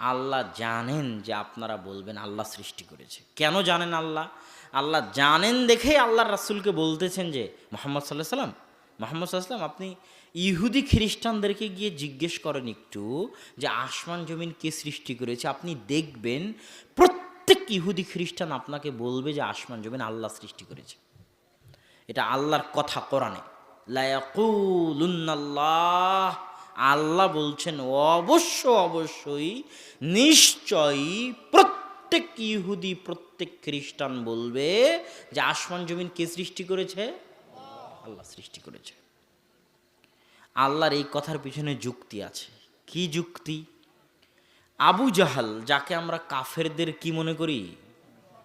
আল্লাহ জানেন যে আপনারা বলবেন আল্লাহ সৃষ্টি করেছে। কেন জানেন আল্লাহ? আল্লাহ জানেন দেখেই আল্লাহ রাসুলকে বলতেছেন যে, মোহাম্মদ সাল্লাহ সাল্লাম মোহাম্মদ সাল্লাম আপনি ইহুদি খ্রিস্টানদেরকে গিয়ে জিজ্ঞেস করেন একটু যে, আসমান জমিন কে সৃষ্টি করেছে? আপনি দেখবেন প্রত্যেক ইহুদি খ্রিস্টান আপনাকে বলবে যে, আসমান জমিন আল্লাহ সৃষ্টি করেছে। এটা আল্লাহর কথা কোরআনে। লায়াকুলুন্নাল্লাহ আল্লাহ বলছেন, অবশ্য, অবশ্যই নিশ্চয়ই প্রত্যেক ইহুদি, প্রত্যেক খ্রিস্টান বলবে যে আসমান জমিন কে সৃষ্টি করেছে? আল্লাহ সৃষ্টি করেছে। আল্লাহর এই কথার পিছনে যুক্তি আছে। কি যুক্তি? আবু জাহাল, যাকে আমরা কাফেরদের কি মনে করি?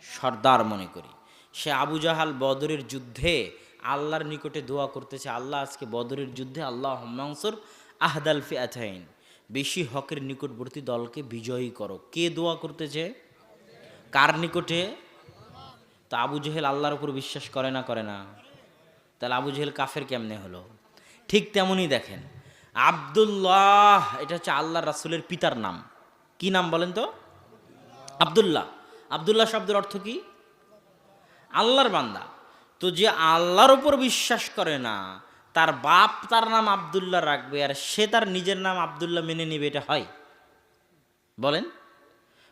সর্দার মনে করি। সে আবু জাহাল বদরের যুদ্ধে আল্লাহর নিকটে দোয়া করতেছে, আল্লাহ আজকে বদরের যুদ্ধে আল্লাহ হম্মাংসর আহদাল ফিয়াথাইন বেশি হকের নিকটবর্তী দলকে বিজয়ী করো। কে দোয়া করতেছে? কার নিকটে? তা আবু জেহেল আল্লাহর উপর বিশ্বাস করে না করে না। তাহলে আবু জেহেল কাফের কেমনে হলো? ঠিক তেমনই দেখেন, আবদুল্লাহ, এটা হচ্ছে আল্লাহ রাসুলের পিতার নাম। কি নাম বলেন তো? আবদুল্লাহ। আবদুল্লাহ শব্দের অর্থ কি? আল্লাহর বান্দা। তো যে আল্লাহর উপর বিশ্বাস করে না তার বাপ তার নাম আবদুল্লাহ রাখবে আর সে তার নিজের নাম আবদুল্লাহ মেনে নেবে, এটা হয়। বলেন?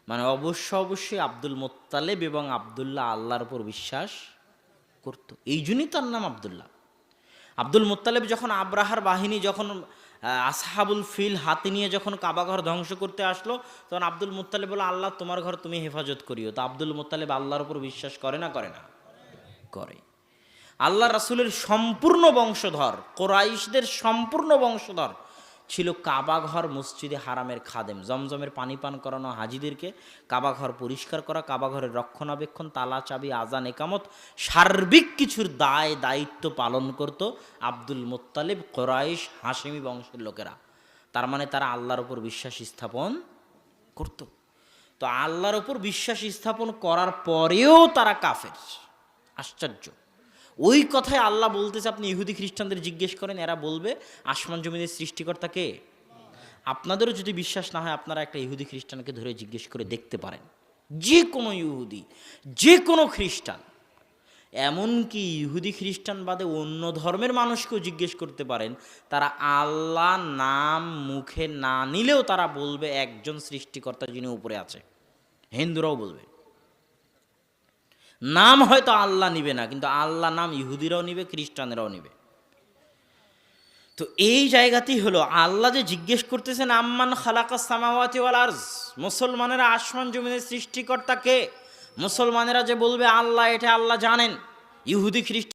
মানে অবশ্য অবশ্যই আব্দুল মোত্তালেব এবং আবদুল্লাহ আল্লাহর উপর বিশ্বাস করত। এই জন্যই তার নাম আবদুল্লাহ। আব্দুল মোত্তালেব যখন আব্রাহার বাহিনী যখন আসহাবুল ফিল হাতে নিয়ে যখন কাবাঘর ধ্বংস করতে আসলো, তখন আব্দুল মোত্তালেব বলে আল্লাহ, তোমার ঘর তুমি হেফাজত করিও। তো আব্দুল মোত্তালেব আল্লাহর উপর বিশ্বাস করে না করে না? করে। আল্লাহ রাসুলের সম্পূর্ণ বংশধর, কোরাইশদের সম্পূর্ণ বংশধর ছিল কাবাঘর মসজিদে হারামের খাদেম। জমজমের পানি পান করানো হাজিদেরকে কাবাঘর পরিষ্কার করা, কাবাঘরের রক্ষণাবেক্ষণ, তালা, চাবি, আজান, একামত, সার্বিক কিছুর দায়, দায়িত্ব পালন করত আব্দুল মোত্তালিব কোরাইশ হাসেমি বংশের লোকেরা। তার মানে তারা আল্লাহর উপর বিশ্বাস স্থাপন করত। তো আল্লাহর উপর বিশ্বাস স্থাপন করার পরেও তারা কাফের। আশ্চর্য। ওই কথায় আল্লাহ বলতেছে, আপনি ইহুদি খ্রিস্টানদের জিজ্ঞেস করেন, এরা বলবে, আসমান জমিনের সৃষ্টিকর্তা কে? আপনাদেরও যদি বিশ্বাস না হয়, আপনারা একটা ইহুদি খ্রিস্টানকে ধরে জিজ্ঞেস করে দেখতে পারেন। যে কোনো ইহুদি, যে কোনো খ্রিস্টান, এমনকি ইহুদি খ্রিস্টান বাদে অন্য ধর্মের মানুষকেও জিজ্ঞেস করতে পারেন, তারা আল্লাহ নাম মুখে না নিলেও তারা বলবে, একজন সৃষ্টিকর্তা যিনি উপরে আছে। হিন্দুরাও বলবে। নাম হয়তো আল্লাহ নিবে না, কিন্তু আল্লাহ নাম ইহুদিরাও নিবে, খ্রিস্টানেরাও নিবে। তো এই জায়গাতেই হলো, আল্লাহ যে জিজ্ঞেস করতেছেন, আম্মান খালাকা সামাওয়াতি ওয়াল আরজ, মুসলমানেরা আসমান জমিনের সৃষ্টিকর্তাকে মুসলমানেরা যে বলবে, আল্লাহ, এটা আল্লাহ জানেন। ইহুদি খ্রিস্ট